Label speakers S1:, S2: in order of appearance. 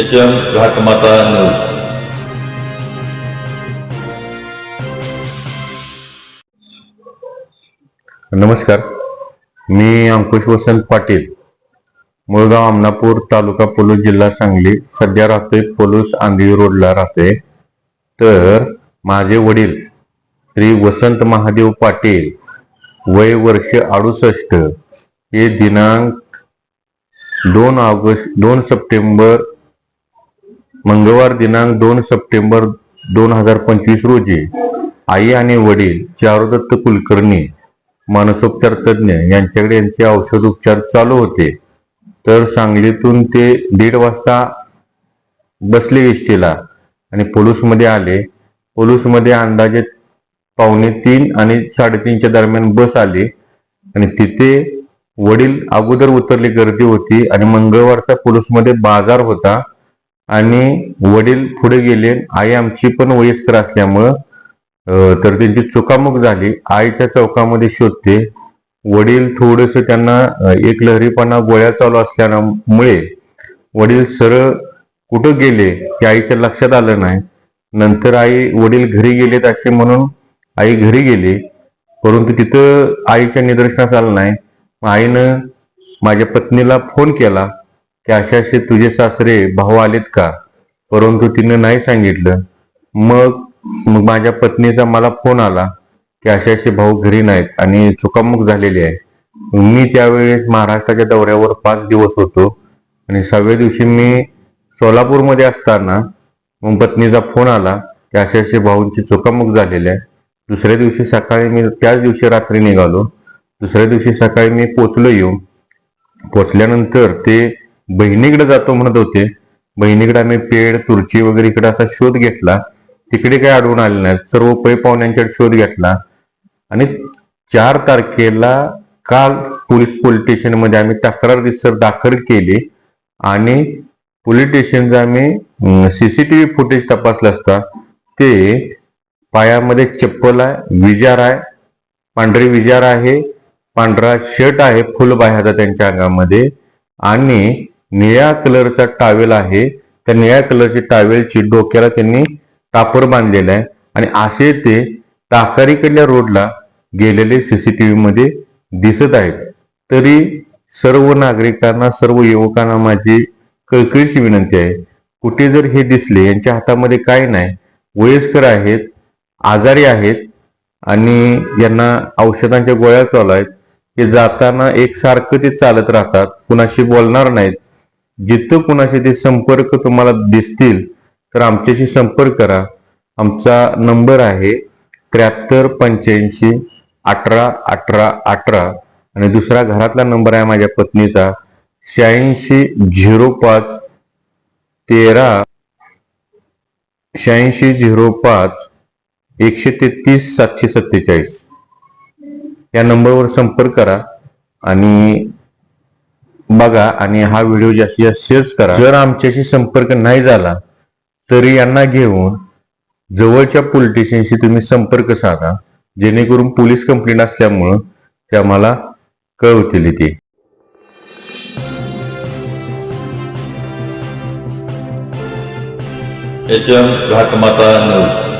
S1: H M घाटमाता news
S2: नमस्कार. मी अंकुश वसंत पाटील मुळगाव आमनापूर तालुका पोलूस जिल्हा सांगली. सध्या राहतोय पोलूस आंधळी रोडला राहतोय. तर माझे वडील श्री वसंत महादेव पाटील वय वर्ष अडुसष्ट. हे दिनांक दोन ऑगस्ट दोन सप्टेंबर मंगळवार दिनांक दोन सप्टेंबर दोन हजार पंचवीस रोजी आई आणि वडील चारुदत्त कुलकर्णी मानसोपचार तज्ज्ञ यांच्याकडे यांचे औषध उपचार चालू होते. तर सांगलीतून ते दीड वाजता बसले एसटीला आणि पोलूसमध्ये आले. पोलूसमध्ये अंदाजे पावणे तीन आणि साडेतीनच्या दरम्यान बस आली आणि तिथे वडील अगोदर उतरली गर्दी होती आणि मंगळवारचा पोलूसमध्ये बाजार होता. आणि वडील पुढे गेले. आई आमची पण वयस्कर असल्यामुळं तर त्यांची चुकामुक झाली. आईच्या चौकामध्ये शोधते. वडील थोडस त्यांना एक लहरीपणा गोळ्या चालू असल्यामुळे वडील सरळ कुठं गेले हे आईच्या लक्षात आलं नाही. नंतर आई वडील घरी गेलेत असे म्हणून आई घरी गेली. परंतु तिथं आईच्या निदर्शनास आलं नाही. आईनं माझ्या पत्नीला फोन केला. की असे असे तुझे सासरे भाऊ आलेत का? परंतु तिनं नाही सांगितलं. मग मग माझ्या पत्नीचा मला फोन आला की असे असे भाऊ घरी नाहीत आणि चुकामुक झालेली आहे. मी त्यावेळेस महाराष्ट्राच्या दौऱ्यावर पाच दिवस होतो आणि सहाव्या दिवशी मी सोलापूरमध्ये असताना मग पत्नीचा फोन आला की असे असे भाऊंची चुकामुक झालेली आहे. दुसऱ्या दिवशी सकाळी मी त्याच दिवशी रात्री निघालो. दुसऱ्या दिवशी सकाळी मी पोचलो येऊन. पोचल्यानंतर ते बहिणीकडे जातो म्हणत होते. बहिणीकडे आम्ही पेड तुरची वगैरे इकडे असा शोध घेतला. तिकडे काही आढळून आले नाहीत. सर्व पै पाहुण्यांच्या शोध घेतला. आणि चार तारखेला काल पोलीस पोलीस स्टेशनमध्ये आम्ही तक्रार रिसर दाखल केली. आणि पोलीस स्टेशनचा आम्ही सीसीटीव्ही फुटेज तपासलं असता. ते पायामध्ये चप्पल आहे विजार आहे पांढरी विजार आहे पांढरा शर्ट आहे फुल बाह्याचा त्यांच्या अंगामध्ये. आणि निळ्या कलरचा टावेल आहे. त्या निळ्या कलरची टावेलची डोक्याला त्यांनी टापर बांधलेलं आहे. आणि असे ते ताकारीकडल्या रोडला गेलेले सीसीटीव्ही मध्ये दिसत आहेत. तरी सर्व नागरिकांना सर्व युवकांना माझी कळकळीची विनंती आहे. कुठे जर हे दिसले यांच्या हातामध्ये काय नाही. वयस्कर आहेत आजारी आहेत आणि यांना औषधांच्या गोळ्या चालू आहेत. ते जाताना एकसारखं ते चालत राहतात. कुणाशी बोलणार नाहीत. जिथं कुणाशी ते संपर्क तुम्हाला दिसतील तर आमच्याशी संपर्क करा. आमचा नंबर आहे त्र्याहत्तर पंच्याऐंशी अठरा अठरा अठरा आणि दुसरा घरातला नंबर आहे माझ्या पत्नीचा शहाऐंशी झिरो पाच तेरा शहाऐंशी झिरो पाच एकशे तेहतीस सातशे सत्तेचाळीस. या नंबरवर संपर्क करा आणि बघा आणि हा व्हिडिओ जास्तीत जास्त शेअर करा. जर आमच्याशी संपर्क नाही झाला तरी यांना घेऊन जवळच्या पोलीस स्टेशनशी तुम्ही संपर्क साधा जेणेकरून पोलीस कंप्लेंट असल्यामुळं ते आम्हाला कळवतील ते
S1: एच एम घाटमाता न्यूज